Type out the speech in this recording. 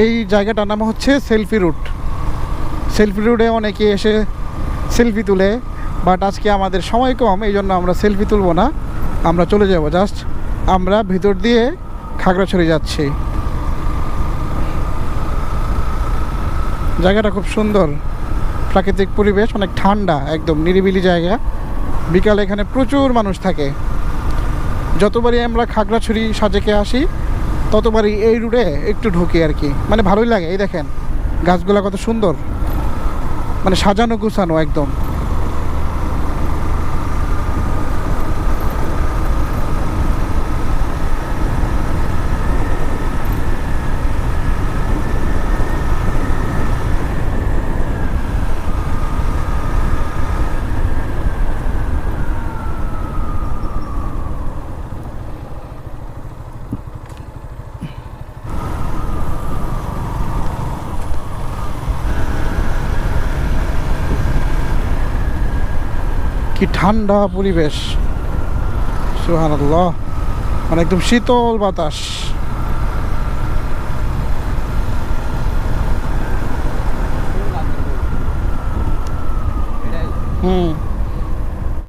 এই জায়গাটার নাম হচ্ছে সেলফি রুট। সেলফি রুটে অনেকে এসে সেলফি তুলে, বাট আজকে আমাদের সময় কম এই জন্য আমরা সেলফি তুলব না। আমরা চলে যাব, জাস্ট আমরা ভিতর দিয়ে খাগড়াছড়ি যাচ্ছি। জায়গাটা খুব সুন্দর। প্রাকৃতিক পরিবেশ, অনেক ঠান্ডা, একদম নিরিবিলি জায়গা। বিকালে এখানে প্রচুর মানুষ থাকে। যতবারই আমরা খাগড়াছড়ি সাজেকে আসি ততবারই এই রুটে একটু ঢুকি আর কি। মানে ভালোই লাগে, এই দেখেন, গাছগুলা কত সুন্দর। মানে সাজানো গুছানো একদম। কি ঠান্ডা পরিবেশ। সুহানাল্লাহ মানে একদম শীতল বাতাস। হুম।